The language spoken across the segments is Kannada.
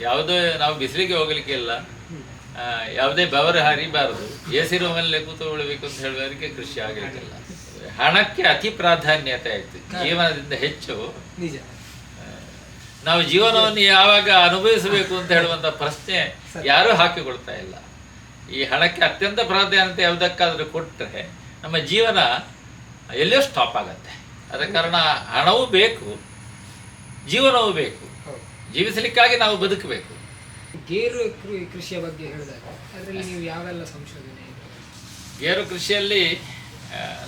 ಯಾವುದೇ ನಾವು ಬಿಸಿಲಿಗೆ ಹೋಗ್ಲಿಕ್ಕೆ ಇಲ್ಲ ಯಾವುದೇ ಬೆವರು ಹರಿಬಾರದು. ಎ ಸಿ ರೂಮಲ್ಲೇ ಕೂತ್ಕೊಳ್ಬೇಕು ಅಂತ ಹೇಳುವವರಿಗೆ ಕೃಷಿ ಆಗಲಿಕ್ಕಿಲ್ಲ. ಹಣಕ್ಕೆ ಅತಿ ಪ್ರಾಧಾನ್ಯತೆ ಆಯ್ತು. ಜೀವನದಿಂದ ಹೆಚ್ಚು. ನಿಜ. ನಾವು ಜೀವನವನ್ನು ಯಾವಾಗ ಅನುಭವಿಸಬೇಕು ಅಂತ ಹೇಳುವಂತ ಪ್ರಶ್ನೆ ಯಾರೂ ಹಾಕಿಕೊಳ್ತಾ ಇಲ್ಲ. ಈ ಹಣಕ್ಕೆ ಅತ್ಯಂತ ಪ್ರಾಧಾನ್ಯತೆ ಯಾವುದಕ್ಕಾದ್ರೂ ಕೊಟ್ಟರೆ ನಮ್ಮ ಜೀವನ ಎಲ್ಲೋ ಸ್ಟಾಪ್ ಆಗತ್ತೆ. ಅದ ಕಾರಣ ಹಣವೂ ಬೇಕು ಜೀವನವೂ ಬೇಕು. ಜೀವಿಸಲಿಕ್ಕಾಗಿ ನಾವು ಬದುಕಬೇಕು. ಗೇರು ಕೃಷಿಯ ಬಗ್ಗೆ ಹೇಳಿದಾಗ ಅದರಲ್ಲಿ ನೀವು ಯಾವೆಲ್ಲ ಸಂಶೋಧನೆ ಗೇರು ಕೃಷಿಯಲ್ಲಿ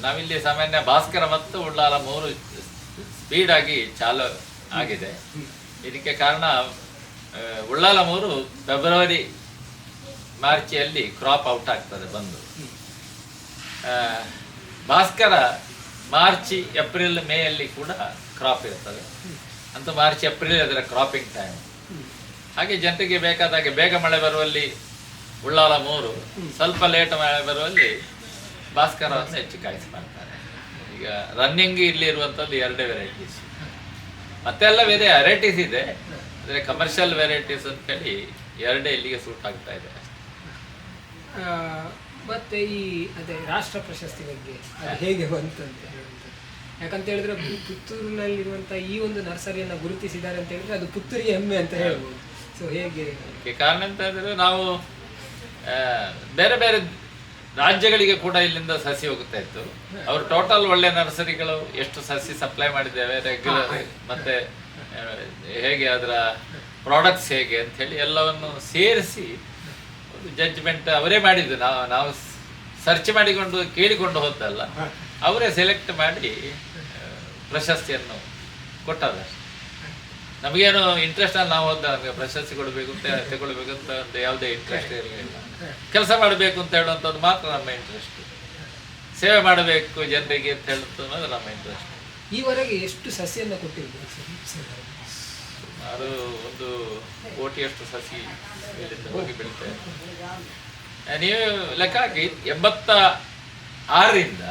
ನಾವಿಲ್ಲಿ ಸಾಮಾನ್ಯ ಭಾಸ್ಕರ ಮತ್ತು ಉಳ್ಳಾಲ ಮೂರು ಸ್ಪೀಡ್ ಆಗಿ ಚಾಲು ಆಗಿದೆ. ಇದಕ್ಕೆ ಕಾರಣ ಉಳ್ಳಾಲ ಮೂರು ಫೆಬ್ರವರಿ ಮಾರ್ಚಿಯಲ್ಲಿ ಕ್ರಾಪ್ ಔಟ್ ಆಗ್ತದೆ ಬಂದು. ಭಾಸ್ಕರ ಮಾರ್ಚ್ ಏಪ್ರಿಲ್ ಮೇಯಲ್ಲಿ ಕೂಡ ಕ್ರಾಪ್ ಇರ್ತದೆ. ಅಂತ ಮಾರ್ಚ್ ಏಪ್ರಿಲ್ ಅದರ ಕ್ರಾಪಿಂಗ್ ಟೈಮ್ ಹಾಗೆ ಜನರಿಗೆ ಬೇಕಾದಾಗೆ ಬೇಗ ಮಳೆ ಬರುವಲ್ಲಿ ಉಳ್ಳಾಲ ಮೂರು ಸ್ವಲ್ಪ ಲೇಟ್ ಮಳೆ ಬರುವಲ್ಲಿ ಭಾಸ್ಕರವನ್ನು ಹೆಚ್ಚು ಕಾಯಿಸಿ ಮಾಡ್ತಾರೆ. ಈಗ ರನ್ನಿಂಗ್ ಇಲ್ಲಿ ಇರುವಂಥದ್ದು ಎರಡೇ ವೆರೈಟೀಸ್ ಮತ್ತೆಲ್ಲ ಬೇರೆ ವೆರೈಟೀಸ್ ಇದೆ. ಅಂದರೆ ಕಮರ್ಷಿಯಲ್ ವೆರೈಟೀಸ್ ಅಂತೇಳಿ ಎರಡೇ ಇಲ್ಲಿಗೆ ಸೂಟ್ ಆಗ್ತಾ ಇದೆ ಮತ್ತೆ ಈ ಅದೇ ರಾಷ್ಟ್ರ ಪ್ರಶಸ್ತಿ ಬಗ್ಗೆ ಹೇಗೆ ಬಂತು ಅಂತ ಹೇಳುವಂಥದ್ದು ಯಾಕಂತ ಹೇಳಿದ್ರೆ ಪುತ್ತೂರಿನಲ್ಲಿರುವಂತಹ ಪುತ್ತೂರಿನಲ್ಲಿರುವಂಥ ಈ ಒಂದು ನರ್ಸರಿಯನ್ನು ಗುರುತಿಸಿದ್ದಾರೆ ಅಂತ ಹೇಳಿದ್ರೆ ಅದು ಪುತ್ತೂರಿಗೆ ಹೆಮ್ಮೆ ಅಂತ ಹೇಳ್ಬೋದು. ಸೊ ಹೇಗೆ? ಕಾರಣ ಅಂತ ಹೇಳಿದ್ರೆ ನಾವು ಬೇರೆ ಬೇರೆ ರಾಜ್ಯಗಳಿಗೆ ಕೂಡ ಇಲ್ಲಿಂದ ಸಸಿ ಹೋಗ್ತಾ ಇತ್ತು. ಅವರು ಟೋಟಲ್ ಒಳ್ಳೆ ನರ್ಸರಿಗಳು ಎಷ್ಟು ಸಸಿ ಸಪ್ಲೈ ಮಾಡಿದ್ದೇವೆ ರೆಗ್ಯುಲರ್ ಮತ್ತೆ ಹೇಗೆ ಅದರ ಪ್ರಾಡಕ್ಟ್ಸ್ ಹೇಗೆ ಅಂತ ಹೇಳಿ ಎಲ್ಲವನ್ನು ಸೇರಿಸಿ ಒಂದು ಜಡ್ಜ್ಮೆಂಟ್ ಅವರೇ ಮಾಡಿದ್ದು. ನಾವು ನಾವು ಸರ್ಚ್ ಮಾಡಿಕೊಂಡು ಕೇಳಿಕೊಂಡು ಹೋದಲ್ಲ ಅವರೇ ಸೆಲೆಕ್ಟ್ ಮಾಡಿ ಪ್ರಶಸ್ತಿಯನ್ನು ಕೊಟ್ಟದ ನಮಗೇನು ಇಂಟ್ರೆಸ್ಟ್ ಅಲ್ಲಿ ನಾವು ಹೋದ ನಮಗೆ ಪ್ರಶಸ್ತಿ ಕೊಡಬೇಕು ಅಂತ ತಗೊಳ್ಬೇಕು ಅಂತ ಒಂದು ಯಾವುದೇ ಇಂಟ್ರೆಸ್ಟ್ ಇರಲಿಲ್ಲ. ಕೆಲಸ ಮಾಡಬೇಕು ಅಂತ ಹೇಳುವಂಥದ್ದು ಮಾತ್ರ ನಮ್ಮ ಇಂಟ್ರೆಸ್ಟ್ ಸೇವೆ ಮಾಡಬೇಕು ಜನರಿಗೆ ಅಂತ ಮಾತ್ರ ನಮ್ಮ ಇಂಟ್ರೆಸ್ಟ್ ಈವರೆಗೆ ಎಷ್ಟು ಸಸಿಯನ್ನು ಕೊಟ್ಟಿರ್ಬೋದು ಅದು ಸುಮಾರು ಒಂದು ಕೋಟಿಯಷ್ಟು ಸಸಿ ಇಲ್ಲಿಂದ ಹೋಗಿ ಬೀಳ್ತೇವೆ ನೀವು ಲೆಕ್ಕ ಹಾಕಿ ಎಂಬತ್ತ ಆರರಿಂದ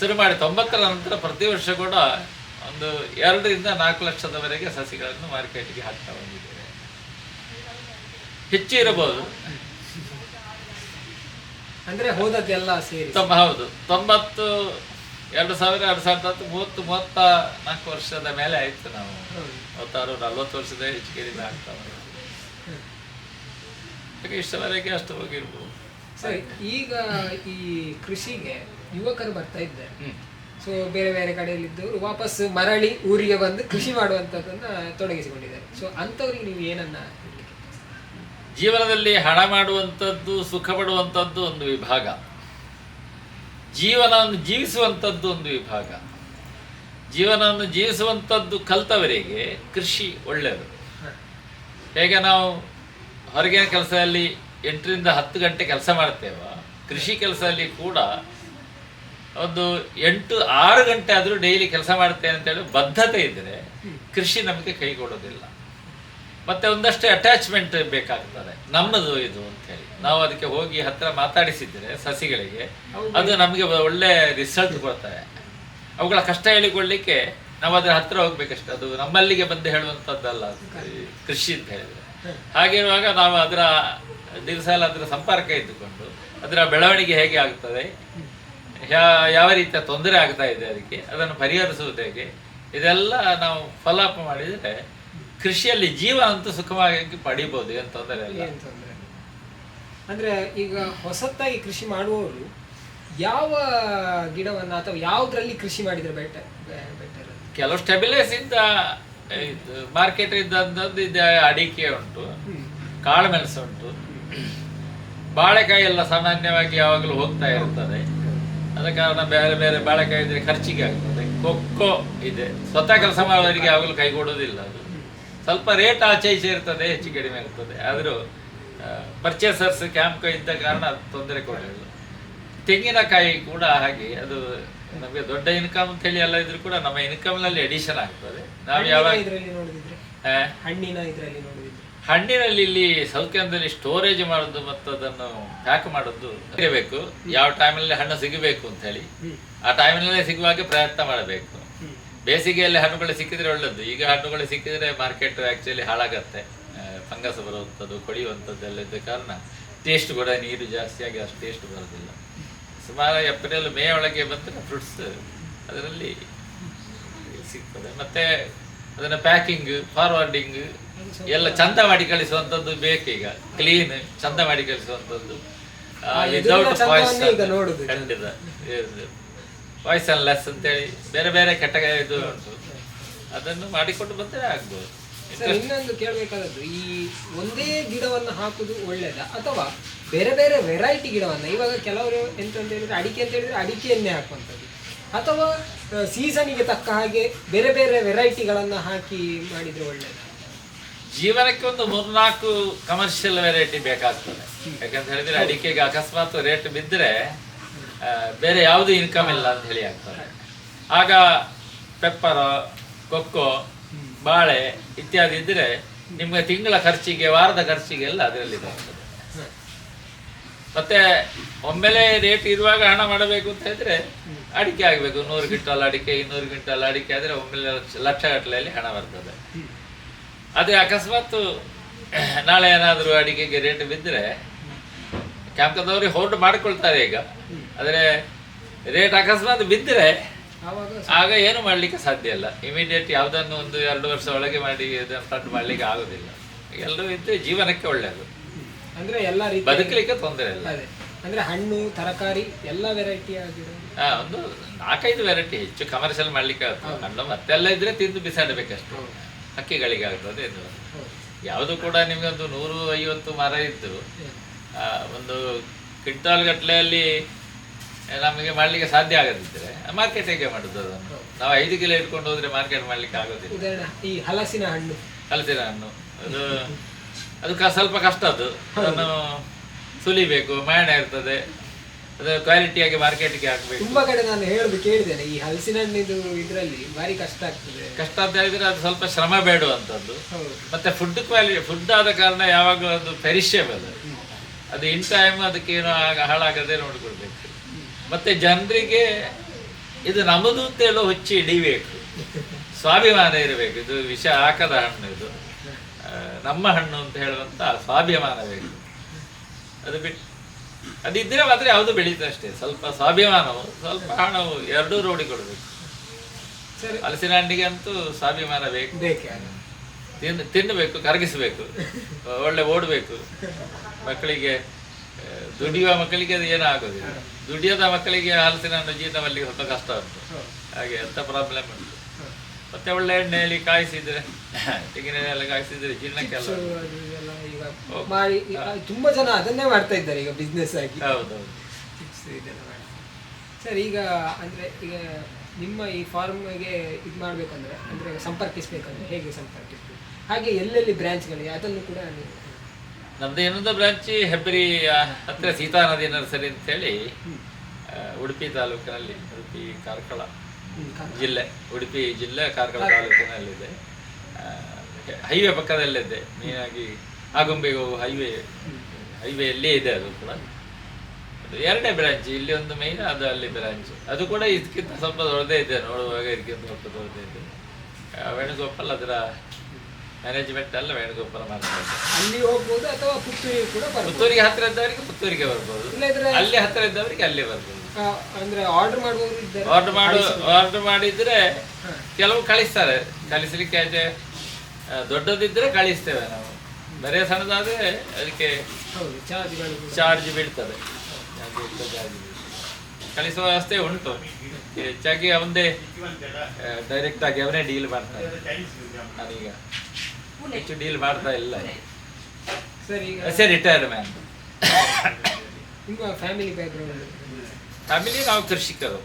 ಶುರು ಮಾಡಿ ತೊಂಬತ್ತರ ನಂತರ ಪ್ರತಿ ವರ್ಷ ಕೂಡ ಒಂದು ಎರಡರಿಂದ ನಾಲ್ಕು ಲಕ್ಷದವರೆಗೆ ಸಸಿಗಳನ್ನು ಮಾರ್ಕೆಟ್ಗೆ ಹಾಕ್ತಾ ಬಂದಿದ್ದೇವೆ. ಹೆಚ್ಚು ಇರಬಹುದು. ಅಂದ್ರೆ ಹೋದದ್ದೆಲ್ಲ ಸೇರಿ. ತೊಂಬ ಹೌದು. ತೊಂಬತ್ತು ಎರಡು ಸಾವಿರ ಎರಡು ಸಾವಿರದ ಹತ್ತು ಮೂವತ್ತು ಮೂವತ್ತ ನಾಲ್ಕು ವರ್ಷದ ಮೇಲೆ ಆಯ್ತು ನಾವು. ಮೂವತ್ತಾರು ನಲ್ವತ್ತು ವರ್ಷದ ಹೆಚ್ಚಿಗೆ ಆಗ್ತಾ ಇಷ್ಟವರೆಗೆ ಅಷ್ಟು ಹೋಗಿರ್ಬೋದು. ಸರಿ ಈಗ ಈ ಕೃಷಿಗೆ ಯುವಕರು ಬರ್ತಾ ಇದ್ದಾರೆ. ಸೊ ಬೇರೆ ಬೇರೆ ಕಡೆಯಲ್ಲಿದ್ದವರು ವಾಪಸ್ ಮರಳಿ ಊರಿಗೆ ಬಂದು ಕೃಷಿ ಮಾಡುವಂಥದ್ದನ್ನ ತೊಡಗಿಸಿಕೊಂಡಿದ್ದಾರೆ. ಸೊ ಅಂಥವ್ರಿಗೆ ನೀವು ಏನನ್ನ ಜೀವನದಲ್ಲಿ ಹಣ ಮಾಡುವಂಥದ್ದು ಸುಖ ಪಡುವಂಥದ್ದು ಒಂದು ವಿಭಾಗ. ಜೀವನವನ್ನು ಜೀವಿಸುವಂಥದ್ದು ಒಂದು ವಿಭಾಗ. ಜೀವನವನ್ನು ಜೀವಿಸುವಂಥದ್ದು ಕಲ್ತವರಿಗೆ ಕೃಷಿ ಒಳ್ಳೆಯದು. ಹೇಗೆ ನಾವು ಹೊರಗಿನ ಕೆಲಸದಲ್ಲಿ ಎಂಟರಿಂದ ಹತ್ತು ಗಂಟೆ ಕೆಲಸ ಮಾಡ್ತೇವ ಕೃಷಿ ಕೆಲಸದಲ್ಲಿ ಕೂಡ ಒಂದು ಎಂಟು ಆರು ಗಂಟೆ ಆದರೂ ಡೈಲಿ ಕೆಲಸ ಮಾಡ್ತೇನೆ ಅಂತೇಳಿ ಬದ್ಧತೆ ಇದ್ದರೆ ಕೃಷಿ ನಮಗೆ ಕೈ ಕೊಡೋದಿಲ್ಲ ಮತ್ತೆ ಒಂದಷ್ಟು ಅಟ್ಯಾಚ್ಮೆಂಟ್ ಬೇಕಾಗ್ತದೆ. ನಮ್ಮದು ಇದು ಅಂತ ಹೇಳಿ. ನಾವು ಅದಕ್ಕೆ ಹೋಗಿ ಹತ್ರ ಮಾತಾಡಿಸಿದ್ರೆ ಸಸಿಗಳಿಗೆ ಅದು ನಮಗೆ ಒಳ್ಳೆ ರಿಸಲ್ಟ್ ಕೊಡ್ತವೆ ಅವುಗಳ ಕಷ್ಟ ಹೇಳಿಕೊಳ್ಳಿಕ್ಕೆ ನಾವು ಅದರ ಹತ್ರ ಹೋಗ್ಬೇಕಷ್ಟೆ. ಅದು ನಮ್ಮಲ್ಲಿಗೆ ಬಂದು ಹೇಳುವಂಥದ್ದಲ್ಲ ಕೃಷಿ ಅಂತ ಹೇಳಿದ್ರೆ. ಹಾಗಿರುವಾಗ ನಾವು ಅದರ ದಿವಸ ಎಲ್ಲ ಅದರ ಸಂಪರ್ಕ ಇದ್ದುಕೊಂಡು ಅದರ ಬೆಳವಣಿಗೆ ಹೇಗೆ ಆಗ್ತದೆ? ಯಾ- ಯಾವ ರೀತಿಯ ತೊಂದರೆ ಆಗ್ತಾ ಇದೆ ಅದಕ್ಕೆ ಅದನ್ನು ಪರಿಹರಿಸುವುದು ಹೇಗೆ? ಇದೆಲ್ಲ ನಾವು ಫಾಲೋಅಪ್ ಮಾಡಿದರೆ ಕೃಷಿಯಲ್ಲಿ ಜೀವ ಅಂತೂ ಸುಖವಾಗಿ ಪಡಿಬೋದು ಏನು ತೊಂದರೆ ಇಲ್ಲ. ಏನ್ ತೊಂದ್ರೆ ಇಲ್ಲ. ಅಂದ್ರೆ ಈಗ ಹೊಸತಾಗಿ ಕೃಷಿ ಮಾಡುವವರು ಯಾವ ಗಿಡವನ್ನ ಅಥವಾ ಯಾವ್ದ್ರಲ್ಲಿ ಕೃಷಿ ಮಾಡಿದ್ರೆ ಬೆಟರ್ ಬೆಟರ್ ಕೆಲವು ಸ್ಟೆಬಿಲೈಸ್ ಇದ್ದ ಇದು ಮಾರ್ಕೆಟ್ ಇದ್ದಂಥದ್ದು ಇದೆ ಅಡಿಕೆ ಉಂಟು ಕಾಳು ಮೆಣಸು ಉಂಟು. ಬಾಳೆಕಾಯಿ ಎಲ್ಲ ಸಾಮಾನ್ಯವಾಗಿ ಯಾವಾಗಲೂ ಹೋಗ್ತಾ ಇರ್ತದೆ. ಅದ ಕಾರಣ ಬೇರೆ ಬೇರೆ ಬಾಳೆಕಾಯಿ ಇದ್ರೆ ಖರ್ಚಿಗೆ ಆಗ್ತದೆ. ಕೊಕ್ಕೋ ಇದೆ. ಸ್ವತಃ ಕೆಲಸ ಮಾಡೋರಿಗೆ ಯಾವಾಗಲೂ ಕೈಗೊಡೋದಿಲ್ಲ ಅದು. ಸ್ವಲ್ಪ ರೇಟ್ ಆಚೆ ಈಚೆ ಇರ್ತದೆ ಹೆಚ್ಚು ಕಡಿಮೆ ಇರ್ತದೆ ಆದರೂ ಪರ್ಚೇಸರ್ಸ್ ಕ್ಯಾಂಪ್ ಇದ್ದ ಕಾರಣ ಅದು ತೊಂದರೆ ಕೊಡಲಿಲ್ಲ ತೆಂಗಿನಕಾಯಿ ಕೂಡ ಹಾಗೆ. ಅದು ನಮಗೆ ದೊಡ್ಡ ಇನ್ಕಮ್ ಅಂತ ಹೇಳಿ ಎಲ್ಲ ಇದ್ರೂ ಕೂಡ ನಮ್ಮ ಇನ್ಕಮ್ನಲ್ಲಿ ಅಡಿಷನ್ ಆಗ್ತದೆ. ನಾವು ಯಾವಾಗ ಇದರಲ್ಲಿ ನೋಡಿದ್ರೆ ಹಣ್ಣಿನ ಇದರಲ್ಲಿ ಹಣ್ಣಿನಲ್ಲಿ ಇಲ್ಲಿ ಸೌಖ್ಯದಲ್ಲಿ ಸ್ಟೋರೇಜ್ ಮಾಡೋದು ಮತ್ತು ಅದನ್ನು ಪ್ಯಾಕ್ ಮಾಡೋದು ಇರಬೇಕು ಯಾವ ಟೈಮಲ್ಲಿ ಹಣ್ಣು ಸಿಗಬೇಕು ಅಂತ ಹೇಳಿ. ಆ ಟೈಮಿನಲ್ಲೇ ಸಿಗುವಾಗೆ ಪ್ರಯತ್ನ ಮಾಡಬೇಕು. ಬೇಸಿಗೆಯಲ್ಲಿ ಹಣ್ಣುಗಳು ಸಿಕ್ಕಿದ್ರೆ ಒಳ್ಳೆಯದು ಈಗ ಹಣ್ಣುಗಳು ಸಿಕ್ಕಿದ್ರೆ ಮಾರ್ಕೆಟ್ ಆ್ಯಕ್ಚುಲಿ ಹಾಳಾಗತ್ತೆ. ಫಂಗಸ್ ಬರುವಂಥದ್ದು ಕೊಳೆಯುವಂಥದ್ದೆಲ್ಲ ಇದ್ದ ಕಾರಣ ಟೇಸ್ಟ್ ಕೂಡ ನೀರು ಜಾಸ್ತಿಯಾಗಿ ಅಷ್ಟು ಟೇಸ್ಟ್ ಬರೋದಿಲ್ಲ. ಸುಮಾರು ಏಪ್ರಿಲ್ ಮೇ ಒಳಗೆ ಬಂದರೆ ಫ್ರೂಟ್ಸ್ ಅದರಲ್ಲಿ ಸಿಗ್ತದೆ. ಮತ್ತೆ ಅದನ್ನ ಪ್ಯಾಕಿಂಗ್ ಫಾರ್ವರ್ಡಿಂಗ್ ಎಲ್ಲ ಚಂದ ಮಾಡಿ ಕಳಿಸುವಂಥದ್ದು ಬೇಕೀಗ ಕ್ಲೀನ್ ಚಂದ ಮಾಡಿ ಕಳಿಸುವಂಥದ್ದು ವಿದೌಟ್ ವಾಯ್ಸ್. ಖಂಡಿತ. ವಾಯ್ಸ್ ಲೆಸ್ ಅಂತೇಳಿ ಬೇರೆ ಬೇರೆ ಕೆಟ್ಟ ಇದು ಉಂಟು. ಅದನ್ನು ಮಾಡಿಕೊಂಡು ಬಂದರೆ ಆಗ್ಬೋದು. ಇನ್ನೊಂದು ಕೇಳಬೇಕಾದದ್ದು ಈ ಒಂದೇ ಗಿಡವನ್ನು ಹಾಕುದು ಒಳ್ಳೇದ? ಅಥವಾ ಬೇರೆ ಬೇರೆ ವೆರೈಟಿ ಗಿಡವನ್ನ ಇವಾಗ ಕೆಲವರು ಎಂತ ಅಂತ ಹೇಳಿದ್ರೆ ಅಡಿಕೆ ಅಂತ ಹೇಳಿದ್ರೆ ಅಡಿಕೆಯನ್ನೇ ಹಾಕುವಂಥದ್ದು. ಅಥವಾ ಸೀಸನಿಗೆ ತಕ್ಕ ಹಾಗೆ ಬೇರೆ ಬೇರೆ ವೆರೈಟಿಗಳನ್ನು ಹಾಕಿ ಮಾಡಿದ್ರೆ ಒಳ್ಳೇದು. ಜೀವನಕ್ಕೆ ಒಂದು ಮೂರ್ನಾಲ್ಕು ಕಮರ್ಷಿಯಲ್ ವೆರೈಟಿ ಬೇಕಾಗ್ತದೆ. ಯಾಕಂತ ಹೇಳಿದ್ರೆ ಅಡಿಕೆಗೆ ಅಕಸ್ಮಾತ್ ರೇಟ್ ಬಿದ್ದರೆ ಬೇರೆ ಯಾವುದು ಇನ್ಕಮ್ ಇಲ್ಲ ಅಂತ ಹೇಳಿ ಆಗ್ತದೆ. ಆಗ ಪೆಪ್ಪರ್ ಕೊಕ್ಕೋ, ಬಾಳೆ ಇತ್ಯಾದಿ ಇದ್ದರೆ ನಿಮಗೆ ತಿಂಗಳ ಖರ್ಚಿಗೆ, ವಾರದ ಖರ್ಚಿಗೆ ಎಲ್ಲ ಅದರಲ್ಲಿ ಬರ್ತದೆ ಮತ್ತೆ ಒಮ್ಮೆಲೆ ರೇಟ್ ಇರುವಾಗ ಹಣ ಮಾಡಬೇಕು ಅಂತ ಹೇಳಿದ್ರೆ ಅಡಿಕೆ ಆಗಬೇಕು. ನೂರು ಕ್ವಿಂಟಲ್ ಅಡಿಕೆ ಇನ್ನೂರು ಕ್ವಿಂಟಲ್ ಅಡಿಕೆ ಆದರೆ ಒಮ್ಮೆಲೆ ಲಕ್ಷ ಗಟ್ಟಲೆಯಲ್ಲಿ ಹಣ ಬರ್ತದೆ. ಅದೇ ಅಕಸ್ಮಾತ್ ನಾಳೆ ಏನಾದರೂ ಅಡಿಕೆಗೆ ರೇಟ್ ಬಿದ್ದರೆ ಕ್ಯಾಂಪದವರು ಹೋಲ್ಡ್ ಮಾಡಿಕೊಳ್ತಾರೆ ಈಗ. ಆದರೆ ರೇಟ್ ಅಕಸ್ಮಾತ್ ಬಿದ್ದರೆ ಆಗ ಏನು ಮಾಡಲಿಕ್ಕೆ ಸಾಧ್ಯ ಇಲ್ಲ. ಇಮಿಡಿಯೇಟ್ ಯಾವುದನ್ನು ಒಂದು ಎರಡು ವರ್ಷ ಒಳಗೆ ಮಾಡಿ ಇದನ್ನು ಫಂಡ್ ಮಾಡಲಿಕ್ಕೆ ಆಗೋದಿಲ್ಲ. ಎಲ್ಲರೂ ಇದ್ರೆ ಜೀವನಕ್ಕೆ ಒಳ್ಳೆಯದು ಅಂದ್ರೆ ಎಲ್ಲ ರೀತಿ ಬದುಕಲಿಕ್ಕೆ ತೊಂದರೆ ಇಲ್ಲ. ಅಂದ್ರೆ ಹಣ್ಣು ತರಕಾರಿ ಎಲ್ಲ ವೆರೈಟಿ ಆಗಿರೋದು ಒಂದು ನಾಲ್ಕೈದು ವೆರೈಟಿ ಹೆಚ್ಚು ಕಮರ್ಷಿಯಲ್ ಮಾಡ್ಲಿಕ್ಕೆ ಆಗ್ತದೆ ಹಣ್ಣು ಮತ್ತೆಲ್ಲ ಇದ್ರೆ ತಿಂದು ಬಿಸಾಡಬೇಕಷ್ಟು. ಹಕ್ಕಿಗಳಿಗಾಗ್ತದೆ ಇದು. ಯಾವುದು ಕೂಡ ನಿಮಗೆ ಒಂದು ನೂರು ಐವತ್ತು ಮರ ಇದ್ದು ಒಂದು ಕ್ವಿಂಟಾಲ್ ಗಟ್ಟಲೆಯಲ್ಲಿ ನಮಗೆ ಮಾಡ್ಲಿಕ್ಕೆ ಸಾಧ್ಯ ಆಗದಿದ್ರೆ ಮಾರ್ಕೆಟ್ ಹೇಗೆ ಮಾಡುದು ಅದನ್ನು? ನಾವು ಐದು ಕಿಲೋ ಇಟ್ಕೊಂಡು ಹೋದ್ರೆ ಮಾರ್ಕೆಟ್ ಮಾಡ್ಲಿಕ್ಕೆ ಆಗೋದಿಲ್ಲ. ಈ ಹಲಸಿನ ಹಣ್ಣು. ಹಲಸಿನ ಹಣ್ಣು. ಅದು ಅದು ಸ್ವಲ್ಪ ಕಷ್ಟ ಅದು. ಅದನ್ನು ಸುಲಿಬೇಕು ಮಾಡ ಇರ್ತದೆ. ಅದು ಕ್ವಾಲಿಟಿಯಾಗಿ ಮಾರ್ಕೆಟ್ಗೆ ಹಾಕಬೇಕು. ತುಂಬಾ ಕಡೆ ನಾನು ಹೇಳುದು ಕೇಳಿದ್ದೇನೆ ಈ ಹಲಸಿನ ಹಣ್ಣಿದು ಇದರಲ್ಲಿ ಭಾರಿ ಕಷ್ಟ ಆಗ್ತದೆ. ಕಷ್ಟ ಅಂತ ಹೇಳಿದ್ರೆ ಅದು ಸ್ವಲ್ಪ ಶ್ರಮ ಬೇಡುವಂಥದ್ದು. ಹೌದು. ಮತ್ತೆ ಫುಡ್ ಕ್ವಾಲಿಟಿ ಫುಡ್ ಆದ ಕಾರಣ ಯಾವಾಗಲೂ ಅದು ಪೆರಿಷೇಬಲ್ ಅದು ಇನ್ ಟೈಮ್ ಅದಕ್ಕೇನು ಆಗ ಹಾಳಾಗದೆ ನೋಡ್ಕೊಳ್ಬೇಕು. ಮತ್ತೆ ಜನರಿಗೆ ಇದು ನಮ್ಮದು ಅಂತ ಹೇಳೋ ಹುಚ್ಚಿ ಹಿಡಿಬೇಕು. ಸ್ವಾಭಿಮಾನ ಇರಬೇಕು. ಇದು ವಿಷ ಹಾಕದ ಹಣ್ಣು ಇದು. ಆ, ನಮ್ಮ ಹಣ್ಣು ಅಂತ ಹೇಳುವಂತ ಸ್ವಾಭಿಮಾನ ಬೇಕು. ಅದು ಬಿಟ್ಟು. ಅದಿದ್ರೆ ಮಾತ್ರ ಯಾವುದು ಬೆಳೀತದೆ ಅಷ್ಟೇ. ಸ್ವಲ್ಪ ಸ್ವಾಭಿಮಾನವು ಸ್ವಲ್ಪ ಹಣವು ಎರಡೂ ರೋಡಿಕೊಳ್ಬೇಕು ಸರಿ. ಹಲಸಿನ ಹಣ್ಣಿಗೆ ಅಂತೂ ಸ್ವಾಭಿಮಾನ ಬೇಕು. ತಿನ್ ತಿನ್ನಬೇಕು ಕರಗಿಸಬೇಕು. ಒಳ್ಳೆ ಓಡಬೇಕು. ಮಕ್ಕಳಿಗೆ ದುಡಿಯುವ ಮಕ್ಕಳಿಗೆ ಅದು ಏನೂ ಆಗೋದಿಲ್ಲ. ದುಡಿಯದ ಮಕ್ಕಳಿಗೆ ಹಲಸಿನ ಹಣ್ಣು ಜೀರ್ಣ ಮಾಡ್ಲಿಕ್ಕೆ ಸ್ವಲ್ಪ ಕಷ್ಟ ಉಂಟು. ಹಾಗೆ ಎಂಥ ಪ್ರಾಬ್ಲಮ್ ಉಂಟು. ಮತ್ತೆ ಒಳ್ಳೆ ಎಣ್ಣೆಯಲ್ಲಿ ಕಾಯಿಸಿದ್ರೆ ತೆಂಗಿನ ಎಣ್ಣೆ ಎಲ್ಲ ಕಾಯಿಸಿದ್ರೆ ಜೀರ್ಣಕ್ಕೆಲ್ಲ ಮಾಡಿ ತುಂಬಾ ಜನ ಅದನ್ನೇ ಮಾಡ್ತಾ ಇದ್ದಾರೆ ಈಗ ಬಿಸ್ನೆಸ್ ಆಗಿ. ಸರ್ ಈಗ ಅಂದ್ರೆ ಈಗ ನಿಮ್ಮ ಈ ಫಾರ್ಮ್ಗೆ ಇದು ಮಾಡ್ಬೇಕಂದ್ರೆ ಅಂದ್ರೆ ಸಂಪರ್ಕಿಸ್ಬೇಕಂದ್ರೆ ಹೇಗೆ ಸಂಪರ್ಕಿಸ್ಬೇಕು? ಹಾಗೆ ಎಲ್ಲೆಲ್ಲಿ ಬ್ರಾಂಚ್ಗಳಿವೆ ಅದನ್ನು ಕೂಡ ನೀವು ನಮ್ದು ಇನ್ನೊಂದು ಬ್ರಾಂಚ್ ಹೆಬ್ಬರಿ ಹತ್ತಿರ ಸೀತಾ ನದಿ ನರ್ಸರಿ ಅಂತೇಳಿ ಹೇಳಿ ಉಡುಪಿ ತಾಲೂಕಿನಲ್ಲಿ ಉಡುಪಿ ಕಾರ್ಕಳ ಜಿಲ್ಲೆ ಉಡುಪಿ ಜಿಲ್ಲೆ ಕಾರ್ಕಳ ತಾಲೂಕಿನಲ್ಲಿದೆ. ಹೈವೇ ಪಕ್ಕದಲ್ಲಿದೆ ಮೇನಾಗಿ ಆಗುಂಬೆಗೆ ಹೈವೇ ಹೈವೇಯಲ್ಲಿ ಇದೆ ಅದು ಕೂಡ. ಅದು ಎರಡನೇ ಬ್ರಾಂಚ್ ಇಲ್ಲಿ ಒಂದು ಮೈನ್ ಅದು ಅಲ್ಲಿ ಬ್ರಾಂಚ್. ಅದು ಕೂಡ ಇದಕ್ಕಿಂತ ಸ್ವಲ್ಪ ದೊಡ್ಡದೇ ಇದೆ ನೋಡುವಾಗ ಇದಕ್ಕಿಂತ ಸ್ವಲ್ಪ ದೊಡ್ಡದೇ ಇದೆ. ವೇಣುಗೋಪಾಲ್ ಅದರ ಮ್ಯಾನೇಜ್ಮೆಂಟ್ ಅಲ್ಲ ವೇಣುಗೋಪಾಲ್ ಮಾಡ್ತಾರೆ ಅಲ್ಲಿ ಹೋಗ್ಬೋದು ಅಥವಾ ಪುತ್ತೂರಿಗೆ ಕೂಡ ಪುತ್ತೂರಿಗೆ ಹತ್ತಿರ ಇದ್ದವರಿಗೆ ಪುತ್ತೂರಿಗೆ ಬರ್ಬೋದು. ಅಲ್ಲಿ ಹತ್ತಿರ ಇದ್ದವರಿಗೆ ಅಲ್ಲಿ ಬರ್ಬೋದು. ಅಂದ್ರೆ ಆರ್ಡರ್ ಮಾಡುವವರು ಆರ್ಡರ್ ಮಾಡು ಆರ್ಡರ್ ಮಾಡಿದ್ರೆ ಕೆಲವು ಕಳಿಸ್ತಾರೆ. ಕಳಿಸ್ಲಿಕ್ಕೆ ದೊಡ್ಡದಿದ್ರೆ ಕಳಿಸ್ತೇವೆ ನಾವು. ಬರೇ ಸಣ್ಣದಾದ್ರೆ ಅದಕ್ಕೆ ಚಾರ್ಜ್ ಬೀಳ್ತದೆ. ಕಳಿಸುವ ವ್ಯವಸ್ಥೆ ಉಂಟು. ಹೆಚ್ಚಾಗಿ ಅವನದೇ ಡೈರೆಕ್ಟ್ ಆಗಿ ಅವನೇ ಡೀಲ್ ಮಾಡ್ತಾನೆ ನಾನೀಗ ಹೆಚ್ಚು ಡೀಲ್ ಮಾಡ್ತಾ ಇಲ್ಲ. ಸರಿ retired man family background family ನಾವು ಕೃಷಿಕರು.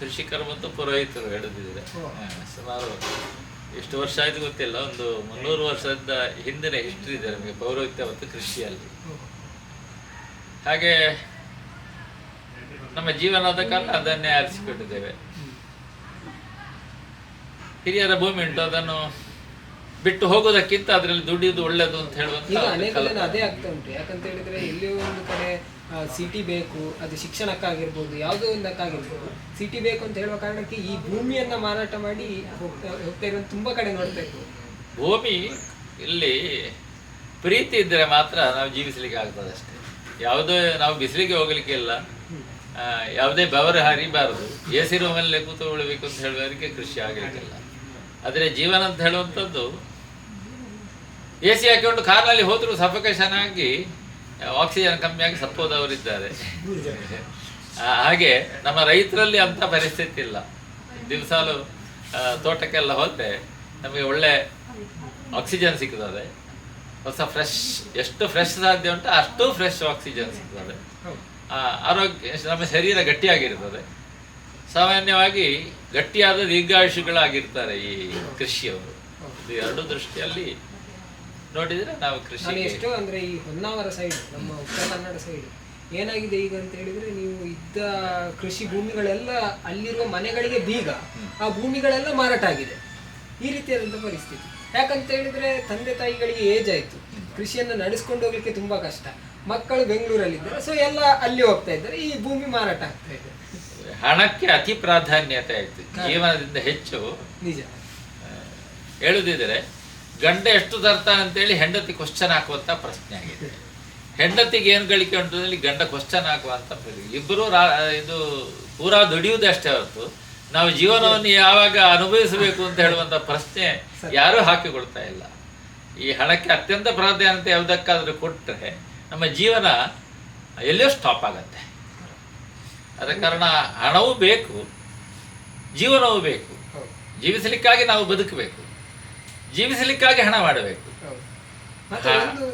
ಕೃಷಿಕರು ಮತ್ತು ಪುರೋಹಿತರು ಹಿಡಿದಿದೆ. ಸುಮಾರು ಎಷ್ಟು ವರ್ಷ ಆಯ್ತು ಗೊತ್ತಿಲ್ಲ ಒಂದು ಮುನ್ನೂರು ವರ್ಷದ ಹಿಂದಿನ ಹಿಸ್ಟ್ರಿ ಇದೆ ನಮಗೆ ಪೌರೋಹಿತ್ಯ ಮತ್ತು ಕೃಷಿಯಲ್ಲಿ. ಹಾಗೆ ನಮ್ಮ ಜೀವನದ ಕಾಲ ಅದನ್ನೇ ಆರಿಸಿಕೊಂಡಿದ್ದೇವೆ. ಹಿರಿಯರ ಭೂಮಿ ಉಂಟು ಅದನ್ನು ಬಿಟ್ಟು ಹೋಗೋದಕ್ಕಿಂತ ಅದರಲ್ಲಿ ದುಡಿಯುವುದು ಒಳ್ಳೇದು ಅಂತ ಹೇಳುವಂತ ಅದೇ ಆಗ್ತಾ ಉಂಟು. ಯಾಕಂತ ಹೇಳಿದ್ರೆ ಎಲ್ಲಿಯೋ ಒಂದು ಕಡೆ ಸಿಟಿ ಬೇಕು ಅದು ಶಿಕ್ಷಣಕ್ಕಾಗಿರ್ಬೋದು ಯಾವುದೋ ಒಂದಕ್ಕಾಗಿರ್ಬೋದು. ಸಿಟಿ ಬೇಕು ಅಂತ ಹೇಳುವ ಕಾರಣಕ್ಕೆ ಈ ಭೂಮಿಯನ್ನು ಮಾರಾಟ ಮಾಡಿ ಹೋಗ್ತಾ ಹೋಗ್ತಾ ಇರೋದು ತುಂಬಾ ಕಡೆ ನೋಡ್ತಾ ಇತ್ತು ಭೂಮಿ ಇಲ್ಲಿ ಪ್ರೀತಿ ಇದ್ದರೆ ಮಾತ್ರ ನಾವು ಜೀವಿಸಲಿಕ್ಕೆ ಆಗ್ತದೆ ಅಷ್ಟೇ. ಯಾವುದೇ ನಾವು ಬಿಸಿಲಿಗೆ ಹೋಗಲಿಕ್ಕೆ ಇಲ್ಲ. ಯಾವುದೇ ಬೆವರು ಹರಿಬಾರದು. ಎ ಸಿ ರೂಮಲ್ಲೇ ಕೂತ್ಕೊಳ್ಬೇಕು ಅಂತ ಹೇಳುವವರಿಗೆ ಕೃಷಿ ಆಗಲಿಕ್ಕಿಲ್ಲ. ಆದರೆ ಜೀವನ ಅಂತ ಹೇಳುವಂಥದ್ದು ಎ ಸಿ ಹಾಕಿಕೊಂಡು ಕಾರ್ನಲ್ಲಿ ಹೋದರೂ ಸಫಕೇಶನ್ ಆಗಿ ಆಕ್ಸಿಜನ್ ಕಮ್ಮಿಯಾಗಿ ಸತ್ತೋದವರಿದ್ದಾರೆ ಹಾಗೆ ನಮ್ಮ ರೈತರಲ್ಲಿ ಅಂಥ ಪರಿಸ್ಥಿತಿ ಇಲ್ಲ. ದಿವಸಾಲು ತೋಟಕ್ಕೆಲ್ಲ ಹೋದರೆ ನಮಗೆ ಒಳ್ಳೆ ಆಕ್ಸಿಜನ್ ಸಿಗ್ತದೆ. ಹೊಸ ಫ್ರೆಶ್ ಎಷ್ಟು ಫ್ರೆಶ್ ಸಾಧ್ಯ ಉಂಟು ಅಷ್ಟು ಫ್ರೆಶ್ ಆಕ್ಸಿಜನ್ ಸಿಗ್ತದೆ. ಆ, ಆರೋಗ್ಯ ನಮ್ಮ ಶರೀರ ಗಟ್ಟಿಯಾಗಿರ್ತದೆ. ಸಾಮಾನ್ಯವಾಗಿ ಗಟ್ಟಿಯಾದ ದೀರ್ಘಾಯುಷಿಗಳಾಗಿರ್ತಾರೆ ಈ ಕೃಷಿಯವರು. ಇದು ಎರಡು ದೃಷ್ಟಿಯಲ್ಲಿ ನೋಡಿದರೆ ನಾವು ನಾನು ಕೃಷಿ ಎಷ್ಟೋ ಅಂದ್ರೆ ಈ ಹೊನ್ನಾವರ ಸೈಡ್ ನಮ್ಮ ಉತ್ತರ ಕನ್ನಡ ಸೈಡ್ ಏನಾಗಿದೆ ಈಗ ಅಂತ ಹೇಳಿದ್ರೆ ನೀವು ಇದ್ದ ಕೃಷಿ ಭೂಮಿಗಳೆಲ್ಲ ಅಲ್ಲಿರುವ ಮನೆಗಳಿಗೆ ಬೀಗ. ಆ ಭೂಮಿಗಳೆಲ್ಲ ಮಾರಾಟ ಆಗಿದೆ. ಈ ರೀತಿಯಾದಂಥ ಪರಿಸ್ಥಿತಿ. ಯಾಕಂತ ಹೇಳಿದ್ರೆ ತಂದೆ ತಾಯಿಗಳಿಗೆ ಏಜ್ ಆಯ್ತು. ಕೃಷಿಯನ್ನ ನಡೆಸ್ಕೊಂಡು ಹೋಗ್ಲಿಕ್ಕೆ ತುಂಬಾ ಕಷ್ಟ. ಮಕ್ಕಳು ಬೆಂಗಳೂರಲ್ಲಿದ್ದಾರೆ ಸೊ ಎಲ್ಲ ಅಲ್ಲಿ ಹೋಗ್ತಾ ಇದ್ದಾರೆ. ಈ ಭೂಮಿ ಮಾರಾಟ ಆಗ್ತಾ ಇದೆ. ಹಣಕ್ಕೆ ಅತಿ ಪ್ರಾಧಾನ್ಯತೆ ಆಯ್ತು. ಜೀವನದಿಂದ ಹೆಚ್ಚು. ನಿಜ. ಹೇಳುದಿದ್ರೆ ಗಂಡ ಎಷ್ಟು ತರ್ತಾನೆ ಅಂತೇಳಿ ಹೆಂಡತಿ ಕ್ವಶನ್ ಹಾಕುವಂತ ಪ್ರಶ್ನೆ ಆಗಿದೆ. ಹೆಂಡತಿಗೆ ಏನು ಗಳಿಕೆ ಉಂಟು ಅಂತೇಳಿ ಗಂಡ ಕ್ವಶನ್ ಹಾಕುವಂತ ಪ್ರಶ್ನೆ. ಇಬ್ಬರು ರಾ ಇದು ಪೂರಾ ದುಡಿಯುವುದಷ್ಟೇ ಹೊರತು ನಾವು ಜೀವನವನ್ನು ಯಾವಾಗ ಅನುಭವಿಸಬೇಕು ಅಂತ ಹೇಳುವಂತ ಪ್ರಶ್ನೆ ಯಾರೂ ಹಾಕಿಕೊಳ್ತಾ ಇಲ್ಲ. ಈ ಹಣಕ್ಕೆ ಅತ್ಯಂತ ಪ್ರಾಧಾನ್ಯತೆ ಯಾವುದಕ್ಕಾದ್ರೂ ಕೊಟ್ಟರೆ ನಮ್ಮ ಜೀವನ ಎಲ್ಲಿಯೋ ಸ್ಟಾಪ್ ಆಗತ್ತೆ. ಅದ ಕಾರಣ ಹಣವೂ ಬೇಕು ಜೀವನವೂ ಬೇಕು. ಜೀವಿಸಲಿಕ್ಕಾಗಿ ನಾವು ಬದುಕಬೇಕು. ಜೀವಿಸಲಿಕ್ಕಾಗಿ ಹಣ ಮಾಡಬೇಕು. ಮತ್ತೆ ಒಂದು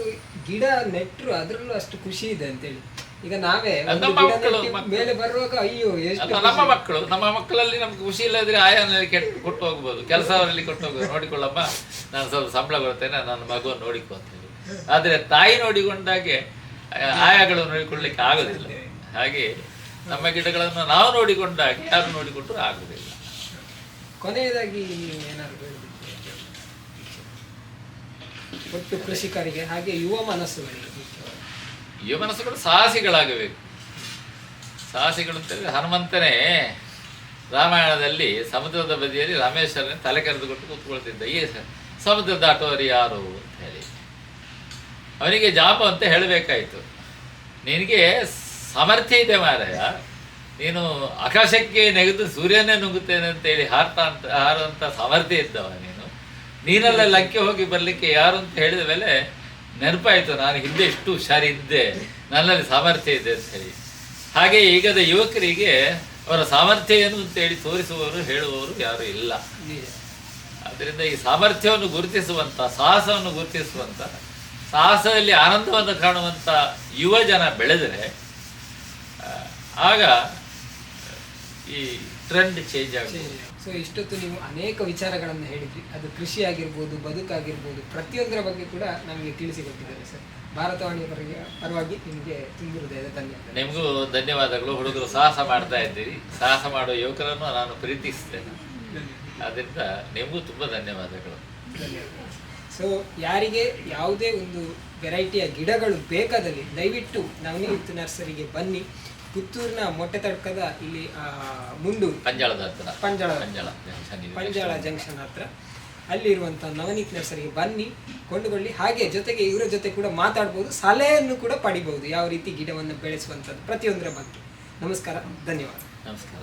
ಗಿಡ ನೆಟ್ರು ಅದ್ರಲ್ಲೂ ಅಷ್ಟು ಖುಷಿ ಇದೆ ಅಂತೇಳಿ. ಈಗ ನಾವೇ ಒಂದು ನಮ್ಮ ಗಿಡ ಮಕ್ಕಳು- ನೆಟ್ಟಿ ಮಕ್ಕಳು. ಮೇಲೆ ಬರುವಾಗ ಅಯ್ಯೋ ಎಷ್ಟು ನಮ್ಮ ಮಕ್ಕಳು. ನಮ್ಮ ಮಕ್ಕಳಲ್ಲಿ ನಮ್ಗೆ ಖುಷಿ ಇಲ್ಲದ್ರೆ ಆಯಾನಲ್ಲಿ ಕೆಟ್ಟು ಕೊಟ್ಟು ಹೋಗ್ಬೋದು. ಕೆಲಸ ಅವರಲ್ಲಿ ಕೊಟ್ಟು ಹೋಗ್ಬೋದು. ನೋಡಿಕೊಳ್ಳಮ್ಮ ನಾನು ಸ್ವಲ್ಪ ಸಂಬಳ ಬರ್ತೇನೆ ನನ್ನ ಮಗುವನ್ನು ನೋಡಿಕೊ ಅಂತ ಹೇಳಿ. ಆದರೆ ತಾಯಿ ನೋಡಿಕೊಂಡಾಗೆ ಆ, ಆಯಾಗಳು ನೋಡಿಕೊಳ್ಳಿಕ್ಕೆ ಆಗೋದಿಲ್ಲ. ಹಾಗೆ ನಮ್ಮ ಗಿಡಗಳನ್ನು ನಾವು ನೋಡಿಕೊಂಡಾಗ ಯಾರು ನೋಡಿಕೊಂಡ್ರೂ ಆಗುದಿಲ್ಲ. ಕೊನೆಯದಾಗಿ ನೀವು ಏನಾದ್ರು ಹೇಳ್ಬೇಕು? ಒಟ್ಟು ಕೃಷಿಕರಿಗೆ ಹಾಗೆ ಯುವ ಮನಸ್ಸುಗಳಿಗೆ ಯುವ ಮನಸ್ಸುಗಳು ಸಾಹಸಿಗಳಾಗಬೇಕು. ಸಾಹಸಿಗಳು ಅಂತೇಳಿ ಹನುಮಂತನೇ ರಾಮಾಯಣದಲ್ಲಿ ಸಮುದ್ರದ ಬದಿಯಲ್ಲಿ ರಾಮೇಶ್ವರನ ತಲೆ ಕರೆದುಕೊಂಡು ಕೂತ್ಕೊಳ್ತಿದ್ದ. ಈ ಸಮುದ್ರ ದಾಟೋರು ಯಾರು ಅಂತ ಹೇಳಿ. ಅವನಿಗೆ ಜಾಪ ಅಂತ ಹೇಳಬೇಕಾಯ್ತು. ನಿನಗೆ ಸಾಮರ್ಥ್ಯ ಇದೆ ಮಾರಾಯ. ನೀನು ಆಕಾಶಕ್ಕೆ ನೆಗೆದು ಸೂರ್ಯನೇ ನುಗ್ಗುತ್ತೇನೆ ಅಂತೇಳಿ ಹಾರ್ತಾ ಅಂತ ಹಾರುವಂಥ ಸಾಮರ್ಥ್ಯ ಇದ್ದವ ನೀನು. ನೀನಲ್ಲ ಲಕ್ಕಿ ಹೋಗಿ ಬರಲಿಕ್ಕೆ ಯಾರು ಅಂತ ಹೇಳಿದ ಮೇಲೆ ನೆನಪಾಯ್ತು, ನಾನು ಹಿಂದೆ ಇಷ್ಟು ಹುಷಾರಿದ್ದೆ ನನ್ನಲ್ಲಿ ಸಾಮರ್ಥ್ಯ ಇದೆ ಅಂತ ಹೇಳಿ. ಹಾಗೆ ಈಗದ ಯುವಕರಿಗೆ ಅವರ ಸಾಮರ್ಥ್ಯ ಏನು ಅಂತ ಹೇಳಿ ತೋರಿಸುವವರು, ಹೇಳುವವರು ಯಾರು ಇಲ್ಲ. ಅದರಿಂದ ಈ ಸಾಮರ್ಥ್ಯವನ್ನು ಗುರುತಿಸುವಂಥ, ಸಾಹಸವನ್ನು ಗುರುತಿಸುವಂತ ಸಾಹಸದಲ್ಲಿ ಆನಂದವನ್ನು ಕಾಣುವಂಥ ಯುವ ಜನ ಬೆಳೆದರೆ ಆಗ ಈ ಟ್ರೆಂಡ್ ಚೇಂಜ್ ಆಗುತ್ತೆ. ಸೊ ಇಷ್ಟೊತ್ತು ನೀವು ಅನೇಕ ವಿಚಾರಗಳನ್ನು ಹೇಳಿದ್ರಿ. ಅದು ಕೃಷಿ ಆಗಿರ್ಬೋದು ಬದುಕಾಗಿರ್ಬೋದು ಪ್ರತಿಯೊಂದರ ಬಗ್ಗೆ ಕೂಡ ನಮಗೆ ತಿಳಿಸಿಕೊಟ್ಟಿದ್ದಾರೆ ಸರ್. ಭಾರತವಾಣಿ ಪರವಾಗಿ ಪರವಾಗಿ ನಿಮಗೆ ತುಂಬ ಹೃದಯದ ಧನ್ಯವಾದ ನಿಮಗೂ ಧನ್ಯವಾದಗಳು. ಹುಡುಗರು ಸಾಹಸ ಮಾಡ್ತಾ ಇದ್ದೀರಿ. ಸಾಹಸ ಮಾಡುವ ಯುವಕರನ್ನು ನಾನು ಪ್ರೀತಿಸ್ತೇನೆ ಆದ್ದರಿಂದ ನಿಮಗೂ ತುಂಬ ಧನ್ಯವಾದಗಳು. ಸೊ ಯಾರಿಗೆ ಯಾವುದೇ ಒಂದು ವೆರೈಟಿಯ ಗಿಡಗಳು ಬೇಕಾದಲ್ಲಿ ದಯವಿಟ್ಟು ನವನೀತ್ ನರ್ಸರಿಗೆ ಬನ್ನಿ. ಪುತ್ತೂರಿನ ಮೊಟ್ಟೆ ತಡ್ಕದ ಇಲ್ಲಿ ಮುಂದು ಮುಂಡೂರು ಪಂಜಾಳದ ಹತ್ರ. ಪಂಜಾಳ. ಪಂಜಾಳ ಜಂಕ್ಷನ್. ಪಂಜಾಳ ಜಂಕ್ಷನ್ ಹತ್ರ. ಅಲ್ಲಿರುವಂಥ ನವನೀತ್ ನರ್ಸರಿಗೆ ಬನ್ನಿ ಕೊಂಡುಕೊಳ್ಳಿ. ಹಾಗೆ ಜೊತೆಗೆ ಇವರ ಜೊತೆ ಕೂಡ ಮಾತಾಡ್ಬೋದು ಸಲಹೆಯನ್ನು ಕೂಡ ಪಡಿಬಹುದು ಯಾವ ರೀತಿ ಗಿಡವನ್ನು ಬೆಳೆಸುವಂಥದ್ದು ಪ್ರತಿಯೊಂದರ ಬಗ್ಗೆ. ನಮಸ್ಕಾರ ಧನ್ಯವಾದ. ನಮಸ್ಕಾರ.